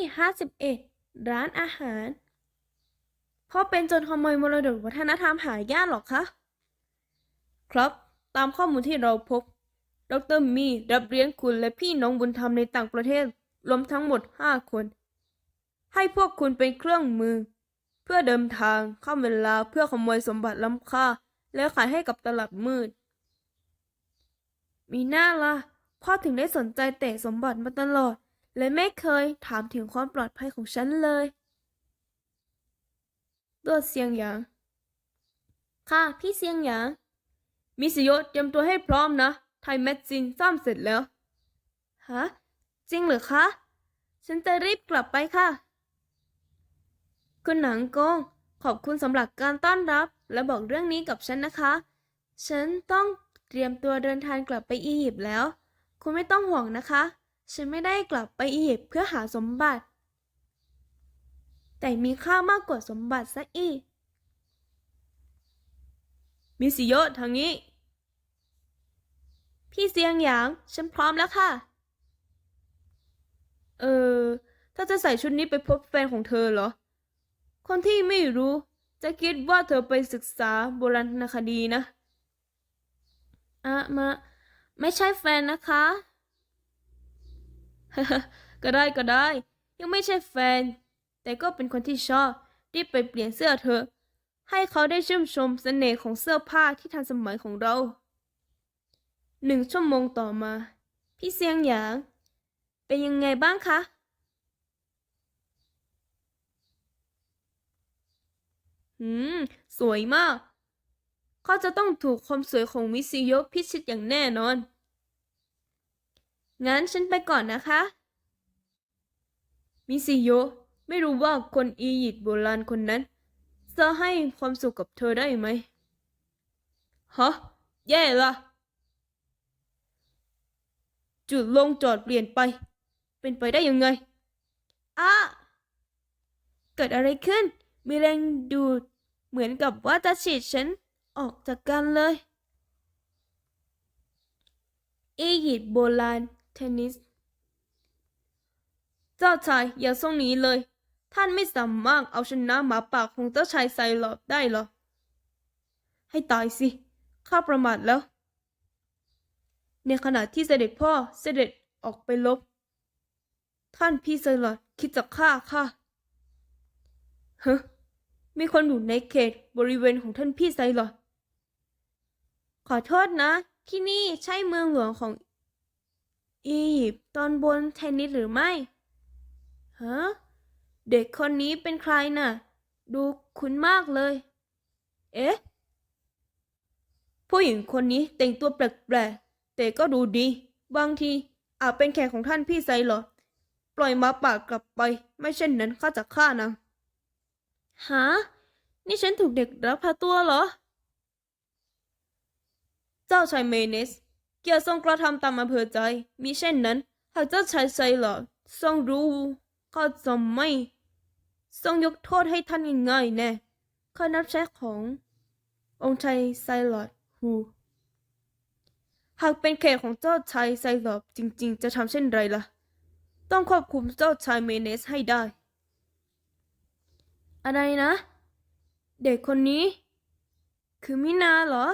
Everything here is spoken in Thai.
ที่ห้าสิบเอ็ดร้านอาหาร พ่อเป็นจนขโมยมรดกวัฒนธรรมหายากหรอคะ ครับตามข้อมูลที่เราพบ ดรมีรับเลี้ยงคุณและพี่น้องบุญธรรมในต่างประเทศ รวมทั้งหมดห้าคน ให้พวกคุณเป็นเครื่องมือ เพื่อเดินทางข้ามเวลาเพื่อขโมยสมบัติล้ำค่า และขายให้กับตลาดมืด มีหน้าละพ่อถึงได้สนใจแต่สมบัติมาตลอด และไม่เคยถามถึงความปลอดภัยของฉันเลยตัวเสียงหยาง ค่ะพี่เสียงหยาง มิสโยเตรียมตัวให้พร้อมนะ ไทยแมกซินซ่อมเสร็จแล้ว ฮะ จริงเหรอคะ ฉันจะรีบกลับไปค่ะ คุณหนังกง ขอบคุณสำหรับการต้อนรับ และบอกเรื่องนี้กับฉันนะคะ ฉันต้องเตรียมตัวเดินทางกลับไปอียิปต์แล้ว คุณไม่ต้องห่วงนะคะ ฉันไม่ได้กลับไปอียิปต์เพื่อหาสมบัติ แต่มีค่ามากกว่าสมบัติซะอีก มิสิโยทางนี้ พี่เสียงหยาง ฉันพร้อมแล้วค่ะ เออ ถ้าจะใส่ชุดนี้ไปพบแฟนของเธอเหรอ คนที่ไม่รู้จะคิดว่าเธอไปศึกษาโบราณคดีนะ อะมา ไม่ใช่แฟนนะคะ ก็ได้ก็ได้ ยังไม่ใช่แฟน แต่ก็เป็นคนที่ชอบ รีบไปเปลี่ยนเสื้อเธอให้เขาได้ชื่นชมเสน่ห์ของเสื้อผ้าที่ทันสมัยของเรา หนึ่งชั่วโมงต่อมา พี่เซียงหยาง เป็นยังไงบ้างคะ หืม สวยมาก เขาจะต้องถูกความสวยของมิซิโยพิชิตอย่างแน่นอน งั้นฉันไปก่อนนะคะ มิซิโยะไม่รู้ว่าคนอียิปต์โบราณคนนั้น จะให้ความสุขกับเธอได้ไหมฮะแย่ละจุดลงจอดเปลี่ยนไป เป็นไปได้ยังไงอ้าเกิดอะไรขึ้น มีแรงดูดเหมือนกับว่าจะฉีดฉันออกจากกันเลย อียิปต์โบราณ เทนนิส เจ้าชายอย่าทรงหนี้เลย ท่านไม่สามารถเอาชนะหมาป่าของเจ้าชายไซลอดได้หรอ ให้ตายสิ ข้าประมาทแล้ว ในขณะที่เสด็จพ่อเสด็จออกไปลบ ท่านพี่ไซลอดคิดจะฆ่าข้าฮะมีคนอยู่ในเขตบริเวณของท่านพี่ไซลอดขอโทษนะ ที่นี่ใช่เมืองหลวงของ อียิปต์ตอนบนเทนนิสหรือไม่ฮะเด็กคนนี้เป็นใครน่ะ ดูคุ้นมากเลย เอ๊ะ ผู้หญิงคนนี้แต่งตัวแปลกๆ แต่ก็ดูดี บางทีอาจเป็นแขกของท่านพี่ไซเหรอ ปล่อยมาปากกลับไป ไม่เช่นนั้นข้าจะฆ่านางฮะนี่ฉันถูกเด็กลักพาตัวเหรอ เจ้าชายเมเนส เกียรติทรงกระทำตามอำเภอใจ มิเช่นนั้น หากเจ้าชายไซเหรอทรงรู้ก็จะไม่ ทรงยกโทษให้ท่านง่ายๆแน่ข้านับใช้ขององค์ชายไซหลอดฮูหากเป็นแขกของเจ้าชายไซหลอดจริง ๆ จะทำเช่นไรล่ะ ต้องควบคุมเจ้าชายเมเนสให้ได้ อะไรนะ เด็กคนนี้ คือมินาเหรอ